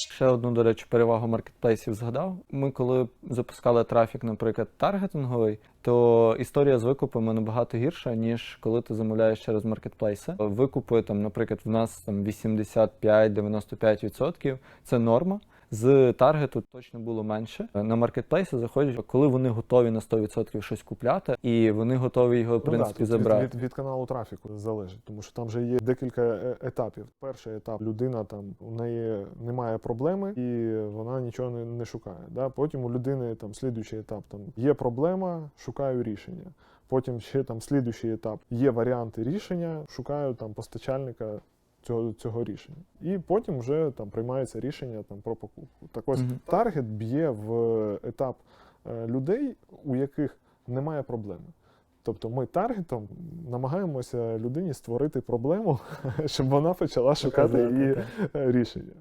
Ще одну, до речі, перевагу маркетплейсів згадав. Ми коли запускали трафік, наприклад, таргетинговий, то історія з викупами набагато гірша, ніж коли ти замовляєш через маркетплейси. Викупи там, наприклад, в нас там 85-95% – це норма. З таргету точно було менше. На маркетплейси заходять, коли вони готові на 100% щось купляти, і вони готові його в принципі ну, да, забрати. Від, від, від каналу трафіку залежить, тому що там вже є декілька е- етапів. Перший етап людина там у неї немає проблеми і вона нічого не, не шукає. Да? Потім у людини там слідуючий етап там є проблема, шукаю рішення. Потім ще там слідуючий етап є варіанти рішення, шукаю там постачальника. Цього, цього рішення, і потім вже там приймається рішення там про покупку. Так ось Мгм. таргет б'є в етап е, людей, у яких немає проблеми. Тобто ми таргетом намагаємося людині створити проблему, щоб вона почала шукати її е, рішення.